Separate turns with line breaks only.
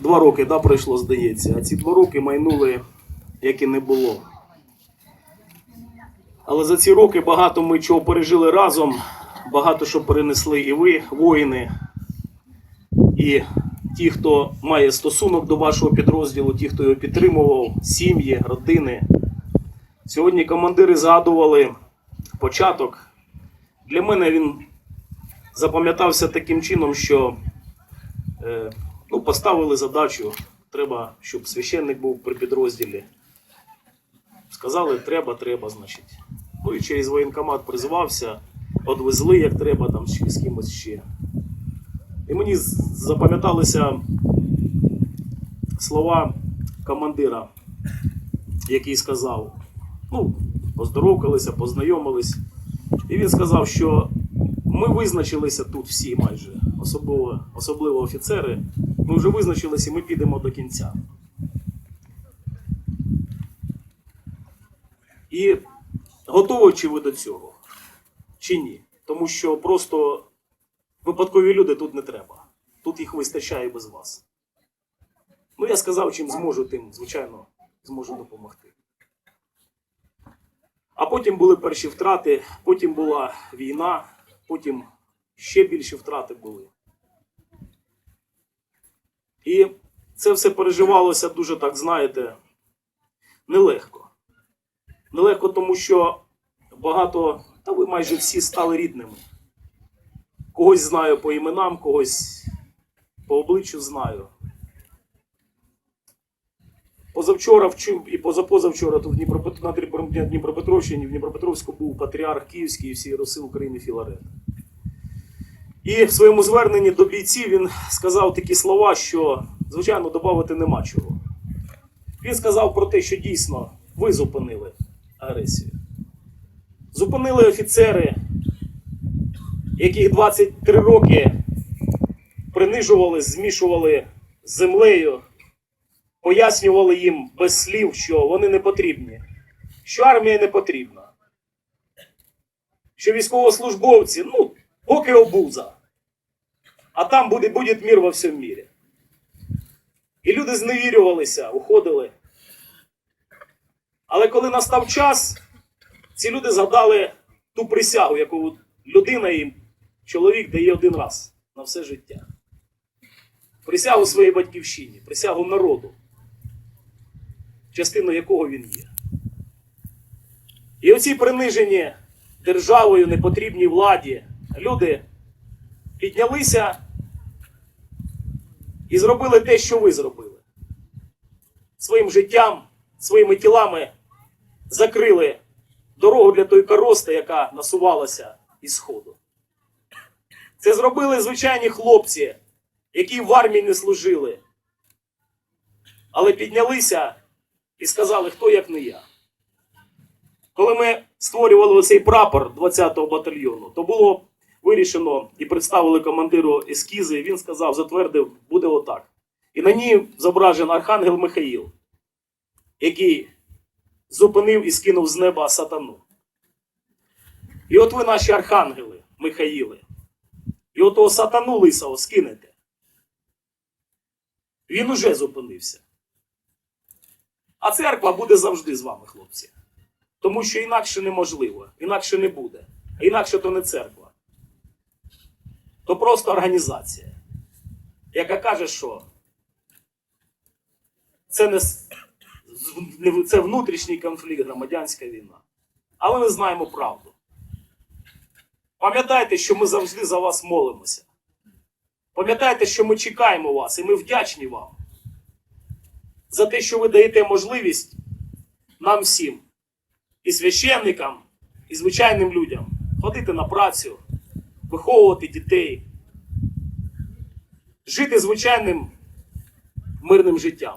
два роки да, пройшло, здається, а ці два роки майнули, як і не було. Але за ці роки багато ми чого пережили разом, багато що перенесли і ви, воїни, і ті, хто має стосунок до вашого підрозділу, ті, хто його підтримував, сім'ї, родини. Сьогодні командири згадували початок. Для мене він запам'ятався таким чином, що е, ну, поставили задачу, треба, щоб священник був при підрозділі. Сказали, треба, треба, значить. Ну і через воєнкомат призвався, одвезли як треба, там з кимось ще. І мені запам'яталися слова командира, який сказав: ну, поздоровкалися, познайомились. І він сказав, що ми визначилися тут всі майже, особливо, особливо офіцери. Ми вже визначилися ми підемо до кінця. І готові чи ви до цього? Чи ні? Тому що просто випадкові люди тут не треба. Тут їх вистачає без вас. Ну, я сказав, чим зможу, тим, звичайно, зможу допомогти. А потім були перші втрати, потім була війна, потім ще більші втрати були. І це все переживалося дуже так, знаєте, нелегко. Нелегко, тому що багато, та ви майже всі стали рідними. Когось знаю по іменам, когось по обличчю знаю. Позавчора і позапозавчора тут на Дніпропетровщині, в Дніпропетровську був патріарх Київський і всі Роси України Філарет. І в своєму зверненні до бійців він сказав такі слова, що, звичайно, додати нема чого. Він сказав про те, що дійсно ви зупинили агресію. Зупинили офіцери, яких 23 роки принижували, змішували з землею, пояснювали їм без слів, що вони не потрібні, що армія не потрібна, що військовослужбовці, ну, поки обуза, а там буде, буде мір во всьому мірі. І люди зневірювалися, уходили. Але коли настав час, ці люди згадали ту присягу, яку людина їм, чоловік дає один раз на все життя. Присягу своїй батьківщині, присягу народу, частиною якого він є. І оці принижені державою непотрібній владі люди піднялися і зробили те, що ви зробили. Своїм життям, своїми тілами закрили дорогу для той корости, яка насувалася із сходу. Це зробили звичайні хлопці, які в армії не служили, але піднялися і сказали, хто як не я. Коли ми створювали цей прапор 20-го батальйону, то було вирішено і представили командиру ескізи, він сказав, затвердив, буде отак. І на ній зображений архангел Михаїл, який зупинив і скинув з неба сатану. І от ви наші архангели, Михаїли. І от того сатану лисого скинете. Він уже зупинився. А церква буде завжди з вами, хлопці. Тому що інакше неможливо, інакше не буде. А інакше то не церква. То просто організація, яка каже, що це не це внутрішній конфлікт, громадянська війна. Але ми знаємо правду. Пам'ятайте, що ми завжди за вас молимося. Пам'ятайте, що ми чекаємо вас і ми вдячні вам за те, що ви даєте можливість нам всім, і священникам, і звичайним людям ходити на працю, виховувати дітей, жити звичайним мирним життям.